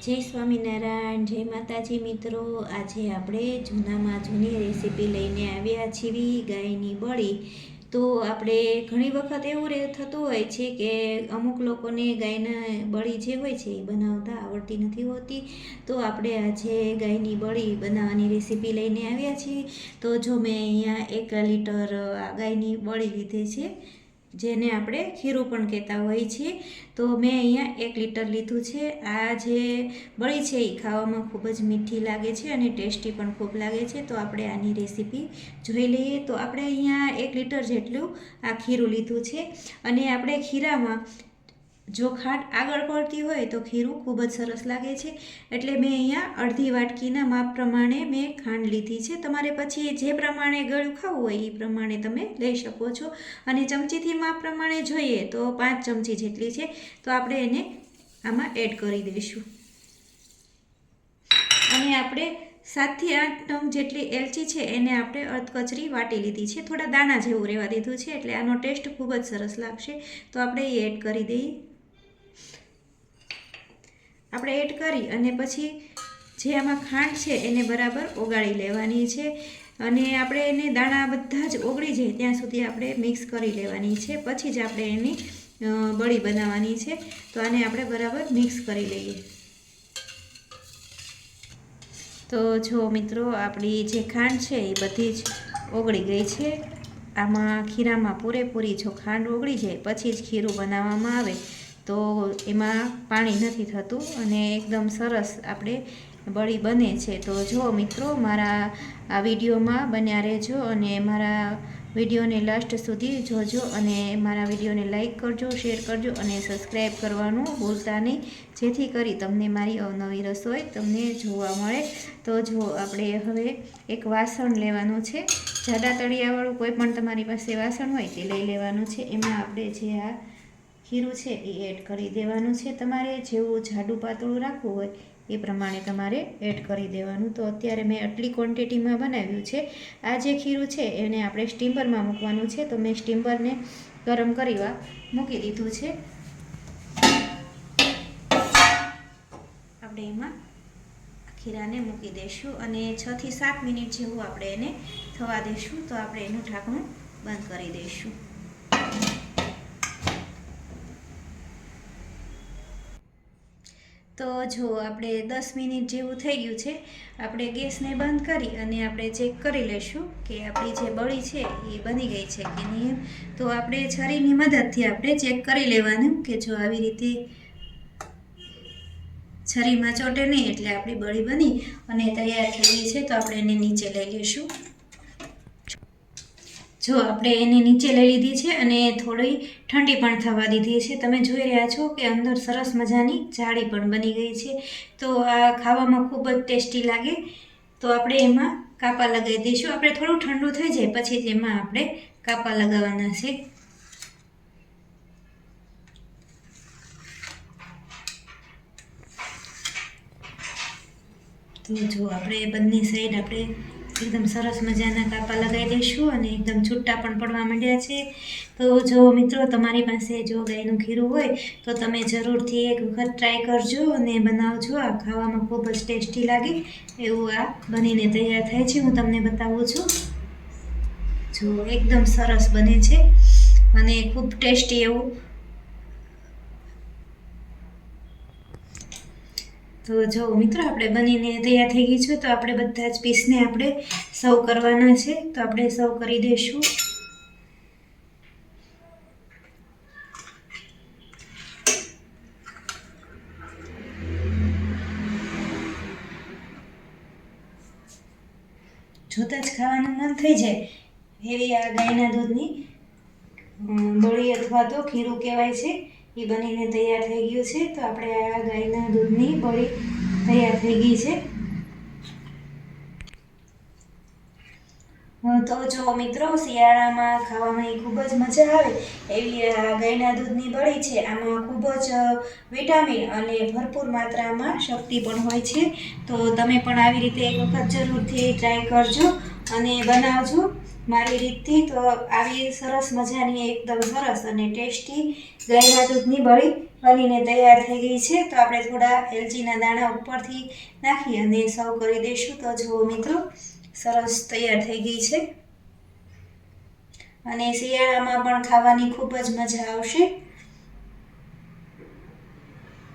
જય સ્વામિનારાયણ, જય માતાજી મિત્રો. આજે આપણે જૂનામાં જૂની રેસીપી લઈને આવ્યા છીએ ગાયની બળી. તો આપણે ઘણી વખત એવું થતું હોય છે કે અમુક લોકોને ગાયના બળી જે હોય છે એ બનાવતા આવડતી નથી હોતી. તો આપણે આજે ગાયની બળી બનાવવાની રેસીપી લઈને આવ્યા છીએ. તો જો મેં અહીંયા એક લીટર ગાયની બળી લીધી છે જેને આપણે ખીરું પણ કહેતા હોઈએ છીએ. તો મેં અહીંયા એક લીટર લીધું છે. આ જે બળી છે એ ખાવામાં ખૂબ જ મીઠી લાગે છે અને ટેસ્ટી પણ ખૂબ લાગે છે. તો આપણે આની રેસીપી જોઈ લઈએ. તો આપણે અહીંયા એક લીટર જેટલું આ ખીરું લીધું છે. અને આપણે ખીરામાં જો ખાંડ આગળ પડતી હોય તો ખીરું ખૂબ જ સરસ લાગે છે. એટલે મેં અહીંયા અડધી વાટકીના માપ પ્રમાણે મેં ખાંડ લીધી છે. તમારે પછી જે પ્રમાણે ગળ્યું ખાવું હોય એ પ્રમાણે તમે લઈ શકો છો. અને ચમચીથી માપ પ્રમાણે જોઈએ તો પાંચ ચમચી જેટલી છે. તો આપણે એને આમાં એડ કરી દઈશું. અને આપણે સાતથી આઠ ટંગ જેટલી એલચી છે એને આપણે અર્ધકચરી વાટી લીધી છે. થોડા દાણા જેવું રહેવા દીધું છે. એટલે આનો ટેસ્ટ ખૂબ જ સરસ લાગશે. તો આપણે એ એડ કરી દઈએ. આપણે એડ કરી અને પછી જે આમાં ખાંડ છે એને બરાબર ઓગાળી લેવાની છે. અને આપણે એને દાણા બધા જ ઓગળી જાય ત્યાં સુધી આપણે મિક્સ કરી લેવાની છે. પછી જ આપણે એની બળી બનાવવાની છે. તો આને આપણે બરાબર મિક્સ કરી લઈએ. તો જો મિત્રો, આપણી જે ખાંડ છે એ બધી જ ઓગળી ગઈ છે. આમાં ખીરામાં પૂરેપૂરી જો ખાંડ ઓગળી જાય, પછી જ ખીરું બનાવવામાં આવે. તો એમાં પાણી નથી થતું અને એકદમ સરસ આપણે બળી બને છે. તો જો મિત્રો, મારા આ વિડીયોમાં બન્યા રહેજો અને મારા વિડીયોને લાસ્ટ સુધી જોજો અને મારા વિડીયોને લાઈક કરજો, શેર કરજો અને સબસ્ક્રાઈબ કરવાનું ભૂલતા નહીં. જેથી કરી તમને મારી અવનવી રસોઈ તમને જોવા મળે. તો જો આપણે હવે એક વાસણ લેવાનું છે. જાડા તળિયાવાળું કોઈ પણ તમારી પાસે વાસણ હોય તે લઈ લેવાનું છે. એમાં આપણે જે આ ખીરું છે એ એડ કરી દેવાનું છે. તમારે જેવું જાડું પાતળું રાખવું હોય એ પ્રમાણે તમારે એડ કરી દેવાનું. તો અત્યારે મેં આટલી ક્વોન્ટિટીમાં બનાવ્યું છે. આ જે ખીરું છે એને આપણે સ્ટીમ્બરમાં મૂકવાનું છે. તો મેં સ્ટીમ્બરને ગરમ કરવા મૂકી દીધું છે. આપણે એમાં ખીરાને મૂકી દઈશું અને છથી સાત મિનિટ જેવું આપણે એને થવા દઈશું. તો આપણે એનું ઢાંકણું બંધ કરી દઈશું. તો જો આપણે દસ મિનિટ જેવું થઈ ગયું છે, આપણે ગેસને બંધ કરી અને આપણે ચેક કરી લઈશું કે આપણી જે બળી છે એ બની ગઈ છે કે નહીં. તો આપણે છરીની મદદથી આપણે ચેક કરી લેવાનું કે જો આવી રીતે છરીમાં ચોટે નહીં એટલે આપણી બળી બની અને તૈયાર થઈ ગઈ છે, તો આપણે એને નીચે લઈ લઈશું. જો આપણે એને નીચે લઈ લીધી છે અને થોડી ઠંડી પણ થવા દીધી છે. તમે જોઈ રહ્યા છો કે અંદર સરસ મજાની જાળી પણ બની ગઈ છે. તો આ ખાવામાં ખૂબ જ ટેસ્ટી લાગે. તો આપણે એમાં કાપા લગાવી દઈશું. આપણે થોડું ઠંડુ થઈ જાય પછી તેમાં આપણે કાપા લગાવવાના છે. તો જો આપણે બંને સાઈડ આપણે એકદમ સરસ મજાના કાપા લગાવી દઈશું અને એકદમ છૂટા પણ પડવા માંડ્યા છે. તો જો મિત્રો તમારી પાસે જો ગાયનું ખીરું હોય, તો તમે જરૂરથી એક વખત ટ્રાય કરજો અને બનાવજો. આ ખાવામાં ખૂબ જ ટેસ્ટી લાગે એવું આ બનીને તૈયાર થાય છે. હું તમને બતાવું છું. જો એકદમ સરસ બને છે અને ખૂબ ટેસ્ટી એવું તો જો મિત્રો, આપણે બનીને તૈયાર થઈ ગઈ છે, તો આપણે બધા જ પીસને આપણે સર્વ કરવાના છે. તો આપણે સર્વ કરી દઈશું. જોતાં જ ખાવાનું મન થઈ જાય એવી આ ગાયના દૂધની દોળી અથવા તો ખીરું કહેવાય છે. એ બનીને તૈયાર થઈ ગયું છે. તો આપણે આ ગાયના દૂધની બળી તૈયાર થઈ ગઈ છે. તો જો મિત્રો શિયાળામાં ખાવામાં ખૂબ જ મજા આવે એવી આ ગાયના દૂધની બળી છે. આમાં ખૂબ જ વિટામિન અને ભરપૂર માત્રામાં શક્તિ પણ હોય છે. તો તમે પણ આવી રીતે એક વખત જરૂરથી ટ્રાય કરજો અને બનાવજો. મારી રીતથી તો આવી સરસ મજાની એકદમ સરસ અને ટેસ્ટી ગાયના દૂધની બળી બનીને તૈયાર થઈ ગઈ છે. તો આપણે થોડા એલચીના દાણા ઉપરથી નાખી અને સર્વ કરી દઈશું. તો જુઓ મિત્રો, સરસ તૈયાર થઈ ગઈ છે. અને શિયાળામાં પણ ખાવાની ખૂબ જ મજા આવશે.